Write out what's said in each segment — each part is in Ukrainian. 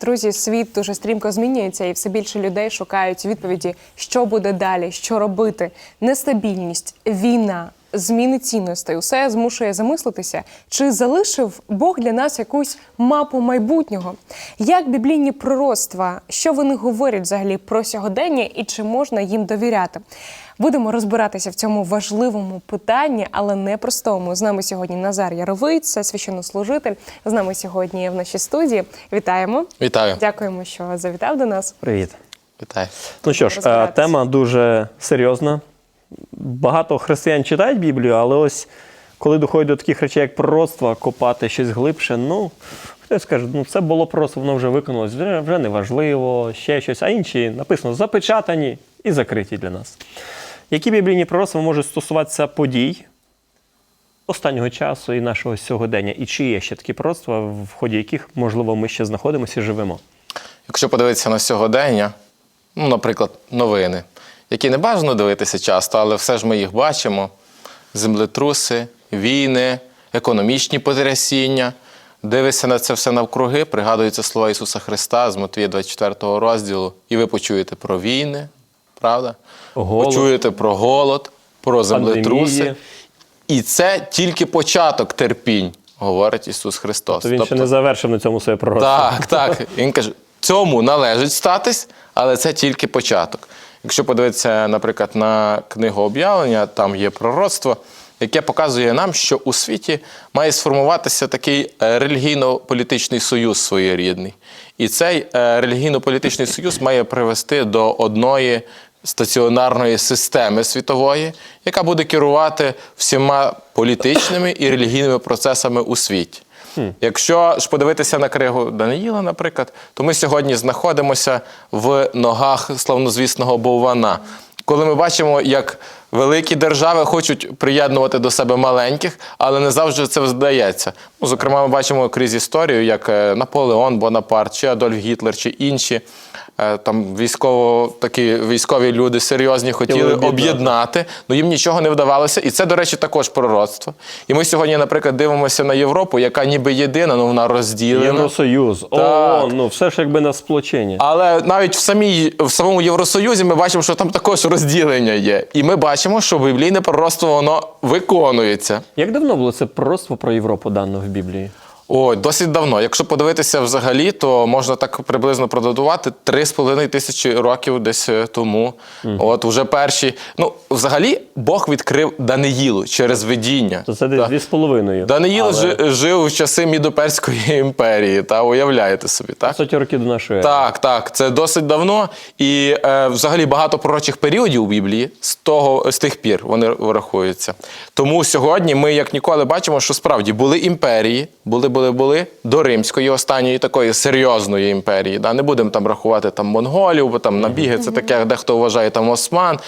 Друзі, світ дуже стрімко змінюється, і все більше людей шукають відповіді, що буде далі, що робити. Нестабільність, війна, зміни цінностей усе змушує замислитися, чи залишив Бог для нас якусь мапу майбутнього. Як біблійні пророцтва, що вони говорять взагалі про сьогодення і чи можна їм довіряти? Будемо розбиратися в цьому важливому питанні, але непростому. З нами сьогодні Назар Яровий, це священнослужитель. З нами сьогодні в нашій студії. Вітаємо. Вітаю. Дякуємо, що завітав до нас. Привіт. Вітаю. Ну що ж, е, тема дуже серйозна. Багато християн читають Біблію, але ось коли доходить до таких речей, як пророцтва, копати щось глибше, ну хтось скаже, ну це було пророцтво, воно вже виконалось, вже, вже не важливо, ще щось. А інші написано запечатані і закриті для нас. Які біблійні пророцтва можуть стосуватися подій останнього часу і нашого сьогодення? І чи є ще такі пророцтва, в ході яких, можливо, ми ще знаходимося і живемо? Якщо подивитися на сьогодення, ну, наприклад, новини, які не бажано дивитися часто, але все ж ми їх бачимо: землетруси, війни, економічні потрясіння. Дивишся на це все навкруги, пригадуються слова Ісуса Христа з Матвія 24 розділу, і ви почуєте про війни, правда? Голод. Почуєте про голод, про землетруси. Пандемії. І це тільки початок терпінь, говорить Ісус Христос. То він ще не завершив на цьому своє пророцтво. Так, так. Він каже, цьому належить статись, але це тільки початок. Якщо подивитися, наприклад, на книгу об'явлення, там є пророцтво, яке показує нам, що у світі має сформуватися такий е, релігійно-політичний союз своєрідний. І цей е, релігійно-політичний союз має привести до одної стаціонарної системи світової, яка буде керувати всіма політичними і релігійними процесами у світі. Якщо ж подивитися на кригу Даниїла, наприклад, то ми сьогодні знаходимося в ногах славнозвісного Боввана. Коли ми бачимо, як великі держави хочуть приєднувати до себе маленьких, але не завжди це вдається. Ну, зокрема, ми бачимо крізь історію, як е, Наполеон Бонапарт, чи Адольф Гітлер, чи інші там військово такі військові люди серйозні хотіли об'єднати. але їм нічого не вдавалося. І це, до речі, також пророцтво. І ми сьогодні, наприклад, дивимося на Європу, яка ніби єдина, але вона розділена. Євросоюз, Так. ООН, ну все ж якби на сплочення. Але навіть в самій в самому Євросоюзі ми бачимо, що там також розділення є. І ми бачимо, що біблійне пророцтво воно виконується. Як давно було це пророцтво про Європу дано в Біблії? Ой, досить давно. Якщо подивитися взагалі, то можна так приблизно продадувати 3,5 тисячі років десь е, тому. От уже перші. Ну, взагалі, Бог відкрив Даниїлу через видіння. То це десь дві з половиною. Даниїл Але жив в часи Мідоперської імперії, та уявляєте собі, так? Сотні років до нашої. Так, так, це досить давно. І е, взагалі багато пророчих періодів у Біблії з того з тих пір вони врахуються. Тому сьогодні ми, як ніколи, бачимо, що справді були імперії, були, були, були до римської останньої такої серйозної імперії. Да? Не будемо там рахувати там монголів, бо там набіги, це таке, дехто вважає там осман.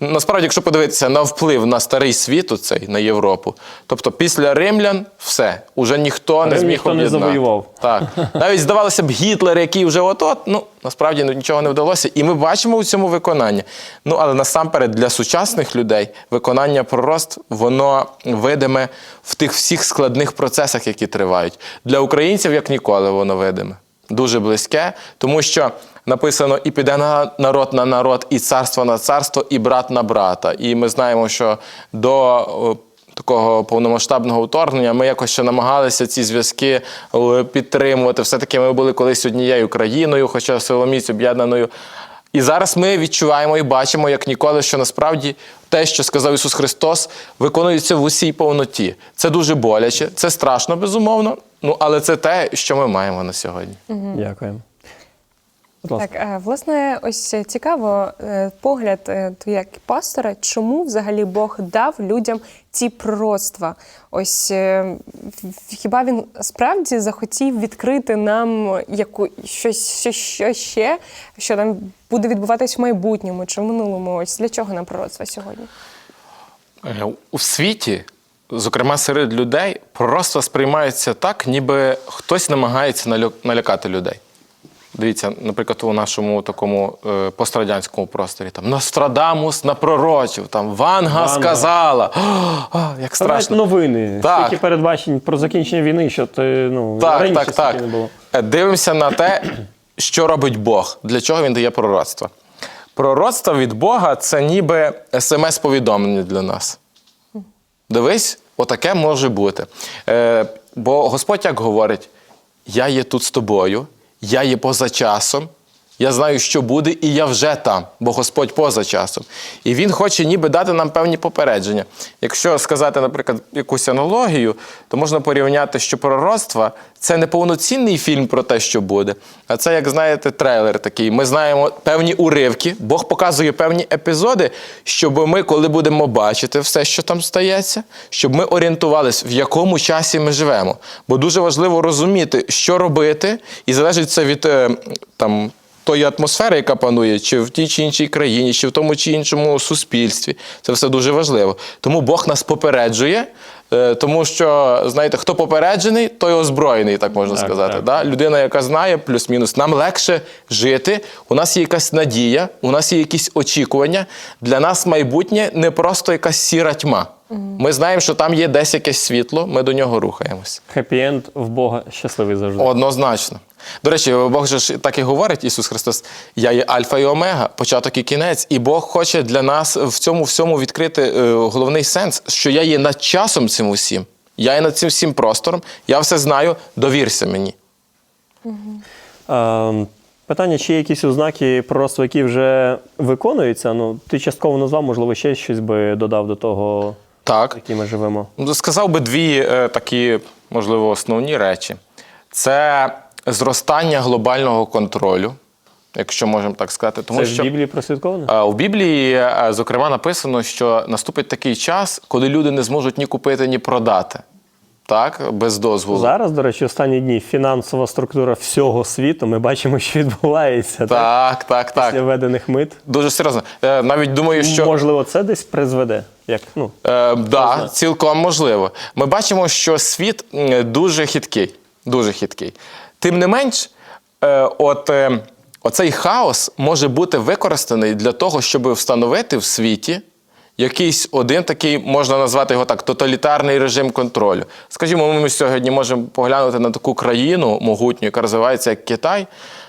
Насправді, якщо подивитися на вплив на старий світ, оцей, на Європу, тобто після римлян все, уже ніхто не зміг ніхто не завоював. Так. Навіть здавалося б, Гітлер, який вже от-от, ну насправді нічого не вдалося. І ми бачимо у цьому виконання. Ну, але насамперед для сучасних людей виконання пророцтв, воно видиме в тих всіх складних процесах, які тривають. Для українців, як ніколи, воно видиме. Дуже близьке, тому що написано: і піде на народ на народ, і царство на царство, і брат на брата. І ми знаємо, що до такого повномасштабного вторгнення ми якось ще намагалися ці зв'язки е, підтримувати. Все-таки ми були колись однією країною, хоча силоміць об'єднаною. І зараз ми відчуваємо і бачимо, як ніколи, що насправді те, що сказав Ісус Христос, виконується в усій повноті. Це дуже боляче, це страшно, безумовно. Ну, але це те, що ми маємо на сьогодні. Дякуємо. Будь ласка. Так, е, власне, ось цікаво е, погляд е, твій як пастора, чому взагалі Бог дав людям ці пророцтва? Ось хіба він справді захотів відкрити нам яку щось, що, що ще, що там буде відбуватись в майбутньому чи в минулому? Ось для чого нам пророцтва сьогодні? У світі, зокрема серед людей, пророцтва сприймаються так, ніби хтось намагається налякати людей. Дивіться, наприклад, у нашому такому е, пострадянському просторі там Нострадамус напророчив, там Ванга, Ванга. сказала. О, як Та навіть новини. Так. Стільки передбачень про закінчення війни, що ти ну Так, раніше так, так. не було. Е, Дивимося на те, що робить Бог, для чого він дає пророцтво. Пророцтво від Бога це ніби смс-повідомлення для нас. Дивись, отаке може бути. Е, бо Господь як говорить: я є тут з тобою, я є поза часом, я знаю, що буде, і я вже там, бо Господь поза часом. І Він хоче ніби дати нам певні попередження. Якщо сказати, наприклад, якусь аналогію, то можна порівняти, що пророцтво це не повноцінний фільм про те, що буде, а це, як знаєте, трейлер такий. Ми знаємо певні уривки, Бог показує певні епізоди, щоб ми, коли будемо бачити все, що там стається, щоб ми орієнтувались, в якому часі ми живемо. Бо дуже важливо розуміти, що робити, і залежить це від е, там. Тої атмосфери, яка панує, чи в тій чи іншій країні, чи в тому чи іншому суспільстві, це все дуже важливо. Тому Бог нас попереджує, е, тому що знаєте, хто попереджений, той озброєний, так можна Так, сказати. так. Да? Людина, яка знає, плюс-мінус, нам легше жити. У нас є якась надія, у нас є якісь очікування. Для нас майбутнє не просто якась сіра тьма. Ми знаємо, що там є десь якесь світло, ми до нього рухаємось. Хеппі-енд в Бога щасливий завжди. Однозначно. До речі, Бог же ж так і говорить, Ісус Христос, я є Альфа і Омега, початок і кінець. І Бог хоче для нас в цьому всьому відкрити е, головний сенс, що я є над часом цим усім. Я є над цим всім простором, я все знаю, довірся мені. Е, питання, чи є якісь ознаки пророцтва, які вже виконуються? Ну, ти частково назвав, можливо, ще щось би додав до того, Так. в якій ми живемо. Ну, Сказав би дві е, такі, можливо, основні речі: це зростання глобального контролю, якщо можемо так сказати. Тому Це що в Біблії прослідковано? Е, У Біблії, е, зокрема, написано, що наступить такий час, коли люди не зможуть ні купити, ні продати. Так, без дозволу. Зараз, до речі, останні дні фінансова структура всього світу. Ми бачимо, що відбувається так? Так, так, так. після введених мит. Дуже серйозно. Е, Навіть думаю, що Можливо, це десь призведе. Як, ну, Е, да, цілком можливо. Ми бачимо, що світ дуже хиткий. Дуже хиткий. Тим не менш, е, от, е, оцей хаос може бути використаний для того, щоб встановити в світі якийсь один такий, можна назвати його так, тоталітарний режим контролю. Скажімо, ми сьогодні можемо поглянути на таку країну могутню, яка розвивається як Китай,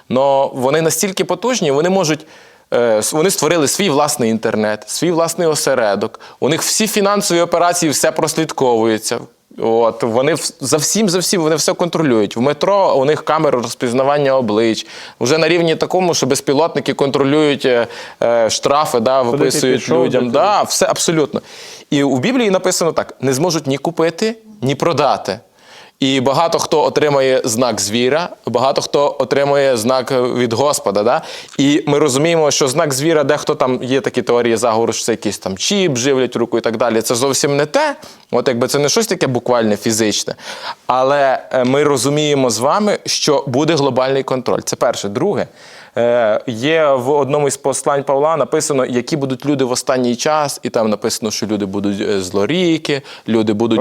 але вони настільки потужні, вони можуть. Е, Вони створили свій власний інтернет, свій власний осередок. У них всі фінансові операції все прослідковується. От вони за всім, за всім вони все контролюють. В метро у них камери розпізнавання облич. Вже на рівні такому, що безпілотники контролюють е, е, штрафи, да, виписують пішов, людям. Да, все абсолютно. І у Біблії написано так: не зможуть ні купити, ні продати. І багато хто отримає знак звіра, багато хто отримує знак від Господа. Да? І ми розуміємо, що знак звіра, дехто там є такі теорії заговору, що це якийсь там чіп, живлять руку і так далі. Це зовсім не те. От якби це не щось таке буквальне, фізичне. Але е, ми розуміємо з вами, що буде глобальний контроль. Це перше. Друге, е, є в одному із послань Павла написано, які будуть люди в останній час, і там написано, що люди будуть е, злоріки, люди будуть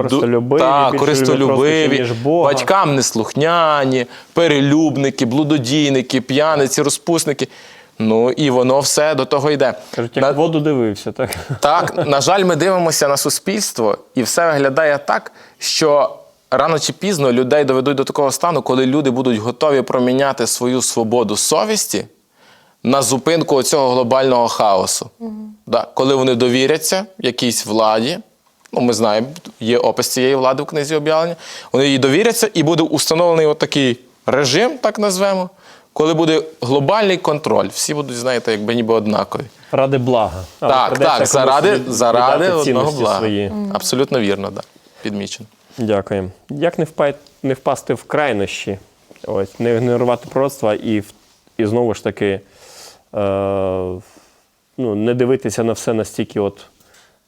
Користолюбиві, батькам неслухняні, перелюбники, блудодійники, п'яниці, розпусники. Ну і воно все до того йде. кажуть, як На- воду дивився, так? так, на жаль, ми дивимося на суспільство, і все виглядає так, що рано чи пізно людей доведуть до такого стану, коли люди будуть готові проміняти свою свободу совісті на зупинку цього глобального хаосу. Да, коли вони довіряться якійсь владі. Ну, ми знаємо, є опис цієї влади в книзі об'явлення. Вони їй довіряться, і буде установлений отакий режим, так назвемо, коли буде глобальний контроль. Всі будуть, знаєте, якби ніби однакові. Ради блага. Але Так, так, заради, від- заради одного блага. свої. Абсолютно вірно, да. Підмічено. Дякую. Як не, впа... не впасти в крайнощі? Ось, не ігнорувати пророцтва і, в- і знову ж таки. Ну, не дивитися на все настільки, от,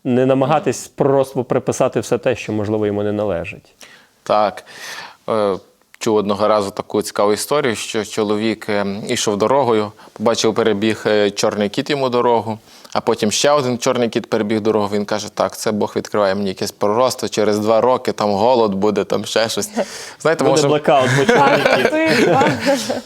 не намагатись просто приписати все те, що, можливо, йому не належить. Так. Е, Чув одного разу таку цікаву історію, що чоловік е, ішов дорогою, побачив, перебіг е, чорний кіт йому дорогу, а потім ще один чорний кіт перебіг дорогу. Він каже: Так, це Бог відкриває мені якесь пророцтво, через два роки там голод буде, там ще щось. Знаєте, Буде можем... блекаут, бо. Ти.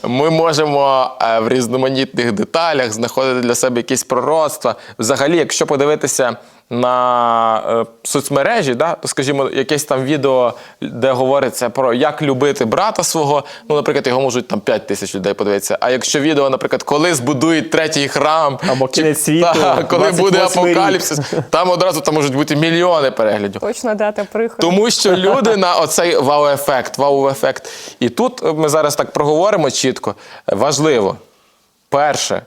Ми можемо е, в різноманітних деталях знаходити для себе якісь пророцтва. Взагалі, якщо подивитися на е, соцмережі, да, скажімо, якесь там відео, де говориться про як любити брата свого, ну, наприклад, його можуть там 5 тисяч людей подивитися. А якщо відео, наприклад, коли збудують третій храм, Або чи- кінець світу, та, коли буде 28-й рік. апокаліпсис, там одразу там можуть бути мільйони переглядів. Точна дата приходу. Тому що люди на оцей вау-ефект, вау-ефект. І тут ми зараз так проговоримо чітко. Важливо, перше,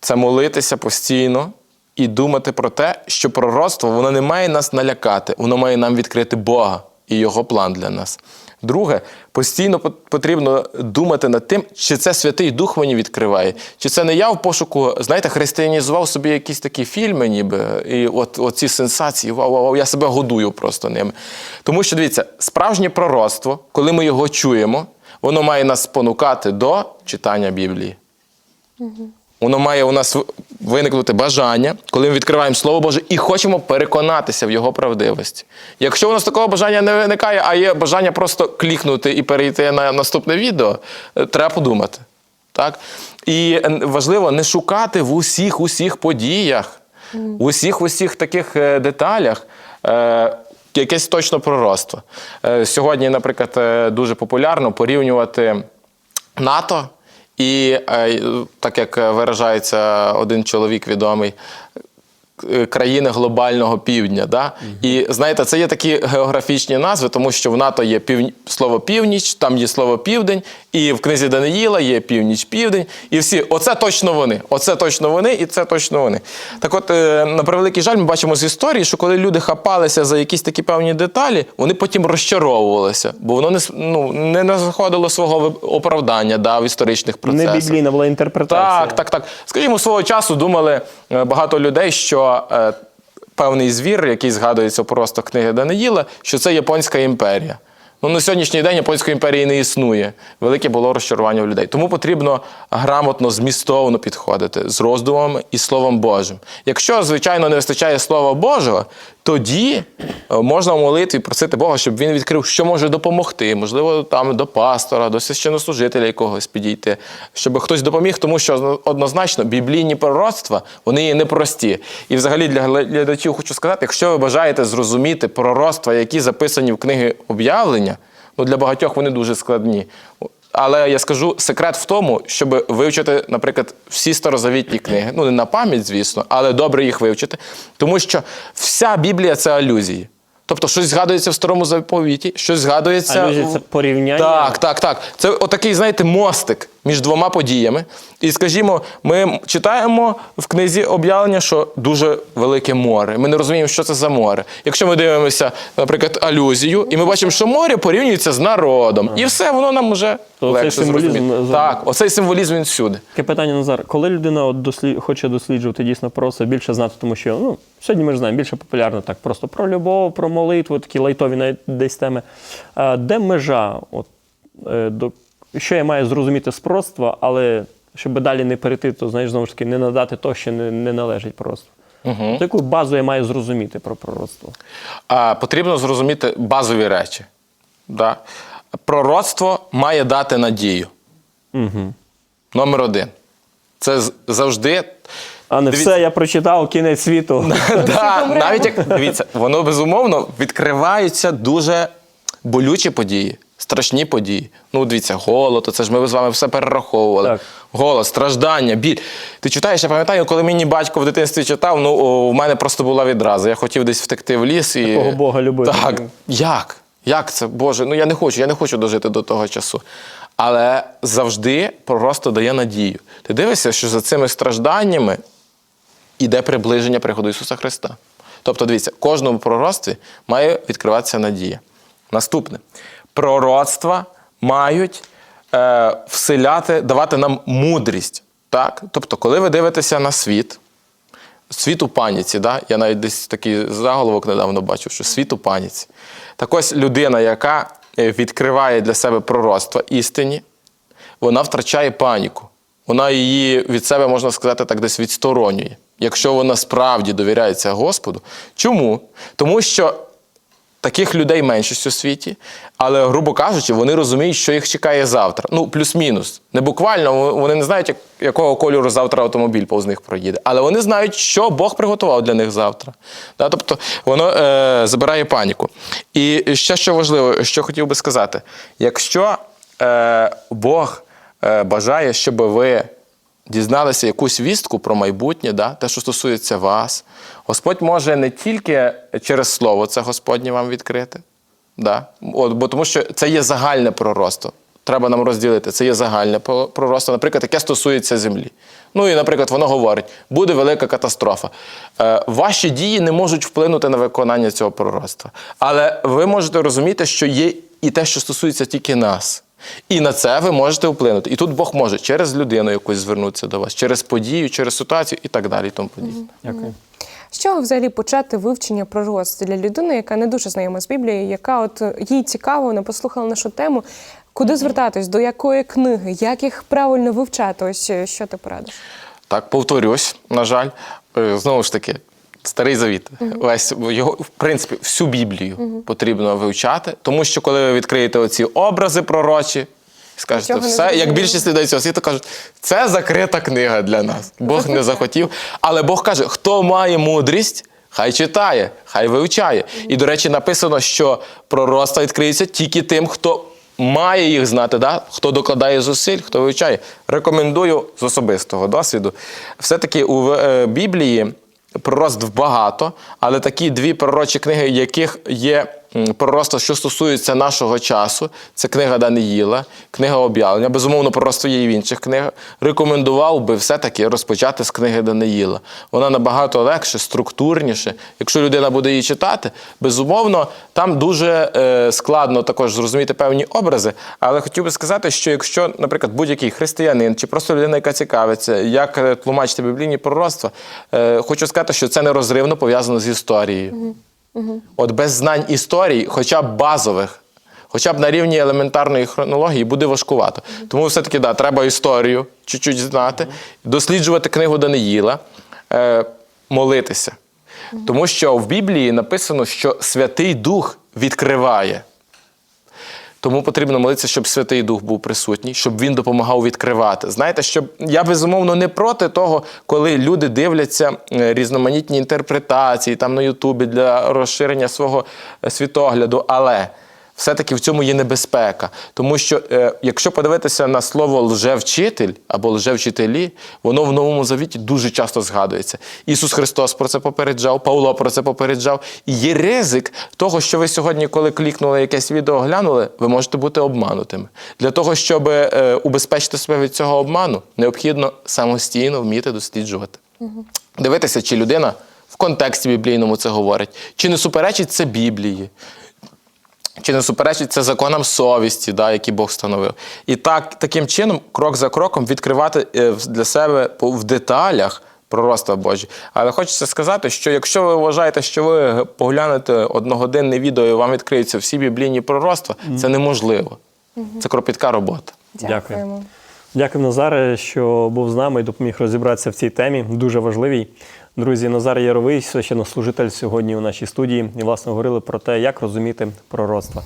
це молитися постійно і думати про те, що пророцтво воно не має нас налякати, воно має нам відкрити Бога і його план для нас. Друге, постійно потрібно думати над тим, чи це Святий Дух мені відкриває, чи це не я в пошуку, знаєте, християнізував собі якісь такі фільми, ніби, і от, от ці сенсації, вау, вау, вау, я себе годую просто ними. Тому що дивіться, справжнє пророцтво, коли ми його чуємо, воно має нас спонукати до читання Біблії. Воно має у нас виникнути бажання, коли ми відкриваємо Слово Боже і хочемо переконатися в його правдивості. Якщо у нас такого бажання не виникає, а є бажання просто клікнути і перейти на наступне відео, е, треба подумати. Так? І важливо не шукати в усіх усіх подіях, в усіх усіх таких е, деталях. е, Якесь точно пророцтво. Сьогодні, наприклад, дуже популярно порівнювати НАТО і е, так як виражається один чоловік відомий. Е, Країни глобального півдня, да? і знаєте, це є такі географічні назви, тому що в НАТО є пів... слово північ, там є слово південь, і в книзі Даниїла є північ, південь, і всі оце точно вони, оце точно вони, і це точно вони. Так, от е, на превеликий жаль, ми бачимо з історії, що коли люди хапалися за якісь такі певні деталі, вони потім розчаровувалися, бо воно не ну, не знаходило свого оправдання да, в історичних процесах. Не біблійна була інтерпретація. Так, так, так. Скажімо, свого часу думали е, багато людей, що е, певний звір, який згадується просто книги Даниїла, що це японська імперія. Ну, на сьогоднішній день японської імперії не існує. Велике було розчарування в людей. Тому потрібно грамотно, змістовно підходити з роздумами і Словом Божим. Якщо, звичайно, не вистачає Слова Божого, тоді е, можна в молитві просити Бога, щоб він відкрив, що може допомогти. Можливо, там до пастора, до священнослужителя якогось підійти, щоб хтось допоміг, тому що однозначно біблійні пророцтва вони є непрості. І взагалі для глядачів хочу сказати, якщо ви бажаєте зрозуміти пророцтва, які записані в книги об'явлення, ну для багатьох вони дуже складні. Але я скажу, секрет в тому, щоб вивчити, наприклад, всі старозавітні книги. Ну, не на пам'ять, звісно, але добре їх вивчити. Тому що вся Біблія це алюзії. Тобто, щось згадується в старому заповіті, щось згадується. Алюзія це порівняння? Так, так, так. Це отакий, знаєте, мостик між двома подіями. І скажімо, ми читаємо в книзі об'явлення, що дуже велике море. Ми не розуміємо, що це за море. Якщо ми дивимося, наприклад, алюзію, і ми бачимо, що море порівнюється з народом, і все воно нам вже То легше символізм зрозуміти. Так, оцей символізм він всюди. Таке питання, Назар. Коли людина от дослід... хоче досліджувати дійсно про це, більше знати, тому що ну, сьогодні ми ж знаємо, більше популярно так, просто про любов, про молитву, такі лайтові навіть десь теми. А, де межа? От, е, до... Що я маю зрозуміти з пророцтва, але щоб далі не перейти, то знаєш, знову ж таки, не надати то, що не, не належить пророцтву. Угу. Яку базу я маю зрозуміти про пророцтво? А, потрібно зрозуміти базові речі. Да? Пророцтво має дати надію. Угу. Номер один. Це завжди. А не Дивіться. все, я прочитав кінець світу. Да, навіть як дивіться, воно безумовно відкриваються дуже болючі події, страшні події. Ну, дивіться, голод, це ж ми з вами все перераховували. Так. Голод, страждання, біль. Ти читаєш, я пам'ятаю, коли мені батько в дитинстві читав, ну о, у мене просто була відраза. Я хотів десь втекти в ліс і. Такого Бога любити. Так, як? Як це? Боже, ну я не хочу, я не хочу дожити до того часу. Але завжди просто дає надію. Ти дивишся, що за цими стражданнями іде приближення приходу Ісуса Христа. Тобто, дивіться, кожному пророцтві має відкриватися надія. Наступне. Пророцтва мають е, вселяти, давати нам мудрість. Так? Тобто, коли ви дивитеся на світ, світ у паніці, да? я навіть десь такий заголовок недавно бачив, що світ у паніці. Так ось людина, яка е, відкриває для себе пророцтва істині, вона втрачає паніку. Вона її від себе, можна сказати, так десь відсторонює. Якщо вона справді довіряється Господу. Чому? Тому що Таких людей меншість у світі, але, грубо кажучи, вони розуміють, що їх чекає завтра. Ну, плюс-мінус. Не буквально, вони не знають, якого кольору завтра автомобіль повз них проїде. Але вони знають, що Бог приготував для них завтра. Да? Тобто воно е, забирає паніку. І ще що важливо, що хотів би сказати: якщо е, Бог е, бажає, щоб ви дізналися якусь вістку про майбутнє, да? те, що стосується вас. Господь може не тільки через слово це Господнє вам відкрити, да? От, бо тому що це є загальне пророцтво. Треба нам розділити. Це є загальне про- пророцтво, наприклад, яке стосується землі. Ну і, наприклад, воно говорить: буде велика катастрофа. Е, ваші дії не можуть вплинути на виконання цього пророцтва. Але ви можете розуміти, що є і те, що стосується тільки нас. І на це ви можете вплинути. І тут Бог може через людину якусь звернутися до вас, через подію, через ситуацію і так далі. І тому подібне. Дякую. З чого взагалі почати вивчення пророцтв для людини, яка не дуже знайома з Біблією, яка от їй цікаво, вона послухала нашу тему. Куди звертатись, до якої книги, як їх правильно вивчати? Ось е, що ти порадиш? Так, повторюсь, на жаль, Е, знову ж таки, старий завіт. Весь його, в принципі, всю Біблію потрібно вивчати, тому що коли ви відкриєте оці образи пророчі, скажете, Нічого все, як більшість людей цього світу кажуть, це закрита книга для нас. Бог не захотів. Але Бог каже, хто має мудрість. Хай читає, хай вивчає. І, до речі, написано, що пророцтва відкриються тільки тим, хто має їх знати, да? хто докладає зусиль, хто вивчає. Рекомендую з особистого досвіду. Все-таки у е, Біблії пророцтв багато, але такі дві пророчі книги, яких є пророцтва, що стосуються нашого часу, це книга Даниїла, книга об'явлення. Безумовно, пророцтво є і в інших книгах. Рекомендував би все-таки розпочати з книги Даниїла. Вона набагато легше, структурніше. Якщо людина буде її читати, безумовно, там дуже е, складно також зрозуміти певні образи. Але хотів би сказати, що якщо, наприклад, будь-який християнин чи просто людина, яка цікавиться, як е, тлумачити біблійні пророцтва, е, хочу сказати, що це нерозривно пов'язано з історією. От без знань історії, хоча б базових, хоча б на рівні елементарної хронології, буде важкувато. Тому все-таки да, треба історію чуть-чуть знати, досліджувати книгу Даниїла, е, молитися. Тому що в Біблії написано, що Святий Дух відкриває. Тому потрібно молитися, щоб Святий Дух був присутній, щоб він допомагав відкривати. Знаєте, щоб я безумовно не проти того, коли люди дивляться е, різноманітні інтерпретації там на Ютубі для розширення свого е, світогляду, але все-таки в цьому є небезпека. Тому що е, якщо подивитися на слово лжевчитель або лжевчителі, воно в новому завіті дуже часто згадується. Ісус Христос про це попереджав, Павло про це попереджав. І є ризик того, що ви сьогодні, коли клікнули якесь відео, глянули, ви можете бути обманутими. Для того, щоб е, убезпечити себе від цього обману, необхідно самостійно вміти досліджувати. Дивитися, чи людина в контексті біблійному це говорить, чи не суперечить це Біблії. Чи не суперечить це законам совісті, да, які Бог встановив. І так, таким чином, крок за кроком, відкривати е, для себе в деталях пророцтва Божі. Але хочеться сказати, що якщо ви вважаєте, що ви поглянете одногодинне відео і вам відкриються всі біблійні пророцтва, це неможливо. Це кропітка робота. Дякую. Дякуємо. Дякую, Назаре, що був з нами і допоміг розібратися в цій темі. Дуже важливій. Друзі, Назар Яровий, священнослужитель сьогодні у нашій студії, і власне говорили про те, як розуміти пророцтва.